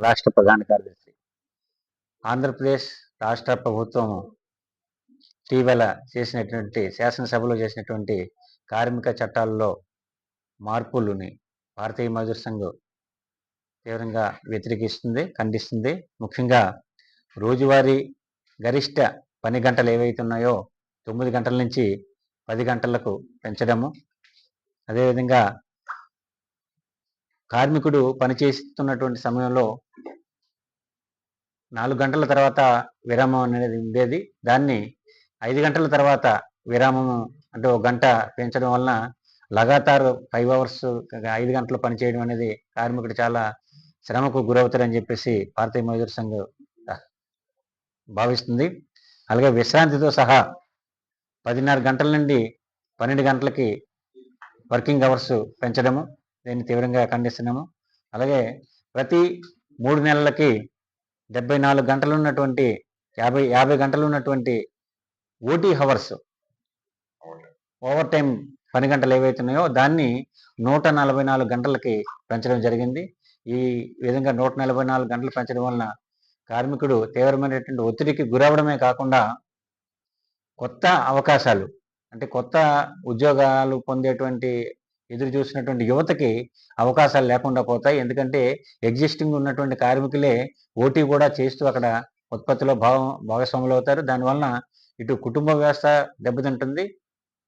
రాష్ట్ర ప్రధాన కార్యదర్శి. ఆంధ్రప్రదేశ్ రాష్ట్ర ప్రభుత్వం ఇటీవల చేసినటువంటి శాసనసభలో చేసినటువంటి కార్మిక చట్టాల్లో మార్పులని భారతీయ మజూర్ సంఘ్ తీవ్రంగా వ్యతిరేకిస్తుంది ఖండిస్తుంది. ముఖ్యంగా రోజువారీ గరిష్ట పని గంటలు ఏవైతే ఉన్నాయో తొమ్మిది గంటల నుంచి పది గంటలకు పెంచడము. అదేవిధంగా కార్మికుడు పనిచేస్తున్నటువంటి సమయంలో నాలుగు గంటల తర్వాత విరామం అనేది ఉండేది. దాన్ని ఐదు గంటల తర్వాత విరామము అంటే ఒక గంట పెంచడం వలన లగాతారు ఫైవ్ అవర్స్ ఐదు గంటలు పనిచేయడం అనేది కార్మికుడు చాలా శ్రమకు గురవుతారని చెప్పేసి భారతీయ మజూర్ సంఘ్ భావిస్తుంది. అలాగే విశ్రాంతితో సహా పదిన్నర గంటల నుండి పన్నెండు గంటలకి వర్కింగ్ అవర్స్ పెంచడము దీన్ని తీవ్రంగా ఖండిస్తున్నాము. అలాగే ప్రతి మూడు నెలలకి డెబ్బై నాలుగు గంటలు ఉన్నటువంటి యాభై యాభై గంటలు ఉన్నటువంటి ఓటీ హవర్స్ ఓవర్ టైం పని గంటలు ఏవైతే ఉన్నాయో దాన్ని నూట నలభై నాలుగు గంటలకి పెంచడం జరిగింది. ఈ విధంగా నూట నలభై నాలుగు గంటలు పెంచడం వలన కార్మికుడు తీవ్రమైనటువంటి ఒత్తిడికి గురవడమే కాకుండా కొత్త అవకాశాలు అంటే కొత్త ఉద్యోగాలు పొందేటువంటి ఎదురు చూసినటువంటి యువతకి అవకాశాలు లేకుండా పోతాయి. ఎందుకంటే ఎగ్జిస్టింగ్ ఉన్నటువంటి కార్మికులే ఓటీ కూడా చేస్తూ అక్కడ ఉత్పత్తిలో భావం భాగస్వాములు అవుతారు. దానివలన ఇటు కుటుంబ వ్యవస్థ దెబ్బతింటుంది.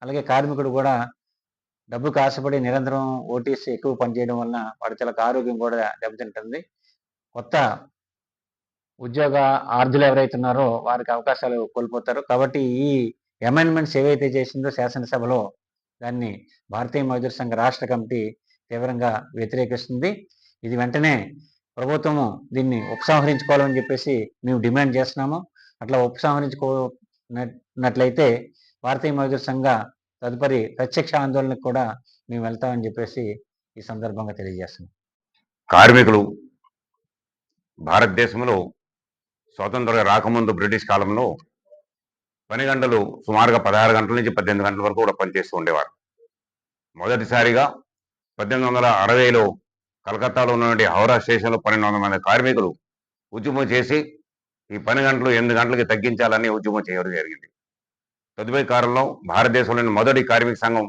అలాగే కార్మికుడు కూడా డబ్బుకు ఆశపడి నిరంతరం ఓటీసీ ఎక్కువ పనిచేయడం వలన వాడి చాలా ఆరోగ్యం కూడా దెబ్బతింటుంది. కొత్త ఉద్యోగ ఆర్థులు ఎవరైతే ఉన్నారో వారికి అవకాశాలు కోల్పోతారు. కాబట్టి ఈ అమెండ్మెంట్స్ ఏవైతే చేసిందో శాసనసభలో దాన్ని భారతీయ మజూర్ సంఘ రాష్ట్ర కమిటీ తీవ్రంగా వ్యతిరేకిస్తుంది. ఇది వెంటనే ప్రభుత్వము దీన్ని ఉపసంహరించుకోవాలని చెప్పేసి మేము డిమాండ్ చేస్తున్నాము. అట్లా ఉపసంహరించుకోనట్లయితే భారతీయ మజూర్ సంఘ తదుపరి ప్రత్యక్ష ఆందోళనకు కూడా మేము వెళ్తామని చెప్పేసి ఈ సందర్భంగా తెలియజేస్తున్నాం. కార్మికులు భారతదేశంలో స్వాతంత్రం రాకముందు బ్రిటిష్ కాలంలో పని గంటలు సుమారుగా పదహారు గంటల నుంచి పద్దెనిమిది గంటల వరకు కూడా పనిచేస్తూ ఉండేవారు. మొదటిసారిగా పద్దెనిమిది వందల అరవైలో కలకత్తాలో ఉన్నటువంటి హౌరా స్టేషన్లో పన్నెండు వందల మంది కార్మికులు ఉద్యమం చేసి ఈ పని గంటలు ఎనిమిది గంటలకి తగ్గించాలని ఉద్యమం చేయడం జరిగింది. తదుపరి కాలంలో భారతదేశంలోని మొదటి కార్మిక సంఘం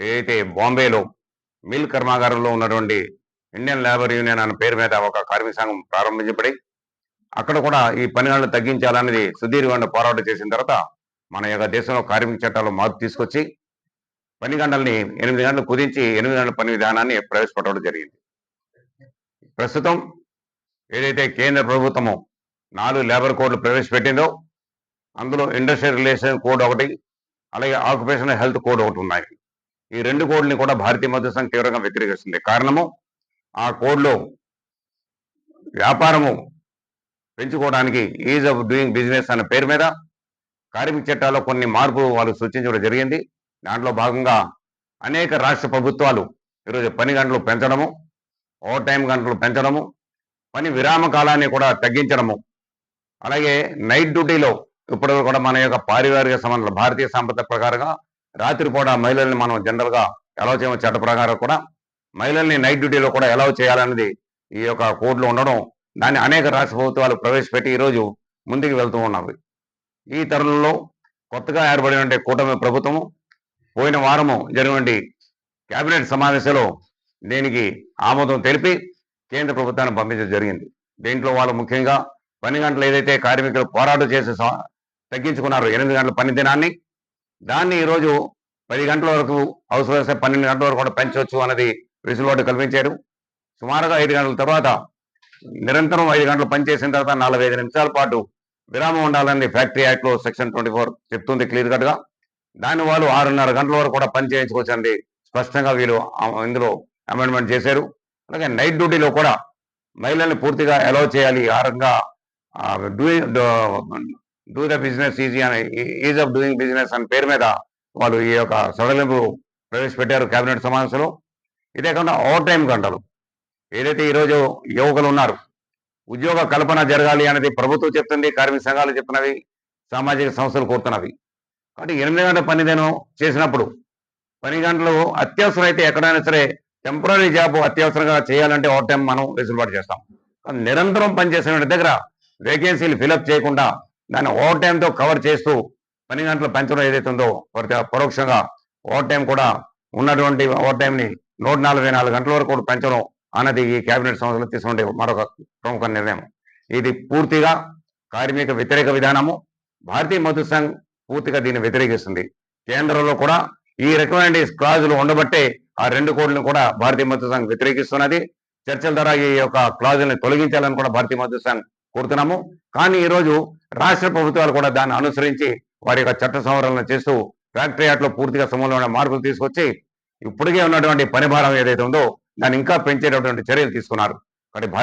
ఏదైతే బాంబేలో మిల్ కర్మాగారంలో ఉన్నటువంటి ఇండియన్ లేబర్ యూనియన్ అనే పేరు మీద ఒక కార్మిక సంఘం ప్రారంభించబడి అక్కడ కూడా ఈ పని గంటలు తగ్గించాలనేది సుదీర్ఘంగా పోరాటం చేసిన తర్వాత మన యొక్క దేశంలో కార్మిక చట్టాలు మార్పు తీసుకొచ్చి పని గంటల్ని ఎనిమిది గంటలు కుదించి ఎనిమిది గంటల పని విధానాన్ని ప్రవేశపెట్టడం జరిగింది. ప్రస్తుతం ఏదైతే కేంద్ర ప్రభుత్వము నాలుగు లేబర్ కోడ్లు ప్రవేశపెట్టిందో అందులో ఇండస్ట్రియల్ రిలేషన్ కోడ్ ఒకటి అలాగే ఆక్యుపేషనల్ హెల్త్ కోడ్ ఒకటి ఉన్నాయి. ఈ రెండు కోడ్ని కూడా భారతీయ మధ్య సంఘం తీవ్రంగా వ్యతిరేకిస్తుంది. కారణము ఆ కోడ్లో వ్యాపారము పెంచుకోవడానికి ఈజ్ ఆఫ్ డూయింగ్ బిజినెస్ అనే పేరు మీద కార్మిక చట్టాల్లో కొన్ని మార్పులు వాళ్ళు సూచించడం జరిగింది. దాంట్లో భాగంగా అనేక రాష్ట్ర ప్రభుత్వాలు ఈరోజు పని గంటలు పెంచడము ఓవర్ టైం గంటలు పెంచడము పని విరామ కాలాన్ని కూడా తగ్గించడము. అలాగే నైట్ డ్యూటీలో ఇప్పుడు కూడా మన యొక్క పారివారిక సంబంధాలు భారతీయ సంపద ప్రకారంగా రాత్రిపూట మహిళల్ని మనం జనరల్గా ఎలా చేయమో చట్ట ప్రకారం కూడా మహిళల్ని నైట్ డ్యూటీలో కూడా ఎలా చేయాలన్నది ఈ యొక్క కోడ్లో ఉండడం దాన్ని అనేక రాష్ట్ర ప్రభుత్వాలు ప్రవేశపెట్టి ఈరోజు ముందుకు వెళ్తూ ఉన్నవి. ఈ తరుణంలో కొత్తగా ఏర్పడిన కూటమి ప్రభుత్వము పోయిన వారము జరిగినటువంటి కేబినెట్ సమావేశంలో దీనికి ఆమోదం తెలిపి కేంద్ర ప్రభుత్వాన్ని పంపించడం జరిగింది. దీంట్లో వాళ్ళు ముఖ్యంగా పని గంటలు ఏదైతే కార్మికులు పోరాటం చేసి తగ్గించుకున్నారు ఎనిమిది గంటల పని దినాన్ని దాన్ని ఈరోజు పది గంటల వరకు అవసరం వస్తే పన్నెండు గంటల వరకు కూడా పెంచవచ్చు అన్నది వెసులుబాటు కల్పించారు. సుమారుగా ఐదు గంటల తర్వాత నిరంతరం ఐదు గంటలు పనిచేసిన తర్వాత నలభై ఐదు నిమిషాల పాటు విరామం ఉండాలని ఫ్యాక్టరీ యాక్ట్లో సెక్షన్ ట్వంటీ ఫోర్ చెప్తుంది క్లియర్ కట్గా దాన్ని వాళ్ళు ఆరున్నర గంటల వరకు కూడా పని చేయించుకోవచ్చండి. స్పష్టంగా వీళ్ళు ఇందులో అమెండ్మెంట్ చేశారు. అలాగే నైట్ డ్యూటీలో కూడా మహిళల్ని పూర్తిగా అలౌ చేయాలి. ఆ రకంగా డూ ద బిజినెస్ ఈజీ అని ఈజ్ ఆఫ్ డూయింగ్ బిజినెస్ అనే పేరు మీద వాళ్ళు ఈ యొక్క సడలింపు ప్రవేశపెట్టారు కేబినెట్ సమావేశంలో. ఇదే కాకుండా ఓవర్ టైం గంటలు. ఏదైతే ఈరోజు యువకులు ఉన్నారు ఉద్యోగ కల్పన జరగాలి అనేది ప్రభుత్వం చెప్తుంది కార్మిక సంఘాలు చెప్తున్నవి సామాజిక సంస్థలు కోరుతున్నవి. కాబట్టి ఎనిమిది గంటల పని దినం చేసినప్పుడు పని గంటలు అత్యవసరం అయితే ఎక్కడైనా సరే టెంపరీ జాబ్ అత్యవసరంగా చేయాలంటే ఓవర్ టైం మనం వెసులుబాటు చేస్తాం. నిరంతరం పనిచేసిన దగ్గర వేకెన్సీలు ఫిలప్ చేయకుండా దాన్ని ఓవర్ టైంతో కవర్ చేస్తూ పని గంటలు పెంచడం ఏదైతే ఉందో పరోక్షంగా ఓవర్ టైం కూడా ఉన్నటువంటి ఓవర్ టైంని నూట నలభై నాలుగు గంటల వరకు కూడా పెంచడం అన్నది ఈ కేబినెట్ సంస్థలు తీసుకుంటే మరొక ప్రముఖ నిర్ణయం. ఇది పూర్తిగా కార్మిక వ్యతిరేక విధానము. భారతీయ మధు సంఘ్ పూర్తిగా దీన్ని వ్యతిరేకిస్తుంది. కేంద్రంలో కూడా ఈ రకమైన క్లాజులు ఉండబట్టే ఆ రెండు కోడ్లను కూడా భారతీయ మధు సంఘ్ వ్యతిరేకిస్తున్నది. చర్చల ద్వారా ఈ యొక్క క్లాజుల్ని తొలగించాలని కూడా భారతీయ మధు సంఘ్ కోరుతున్నాము. కానీ ఈ రోజు రాష్ట్ర ప్రభుత్వాలు కూడా దాన్ని అనుసరించి వారి యొక్క చట్ట సంవరణ చేస్తూ ఫ్యాక్టరీ యార్డ్లో పూర్తిగా సమూలమైన మార్పులు తీసుకొచ్చి ఇప్పటికే ఉన్నటువంటి పనిభారం ఏదైతే ఉందో దాన్ని ఇంకా పెంచేటటువంటి చర్యలు తీసుకున్నారు. కాబట్టి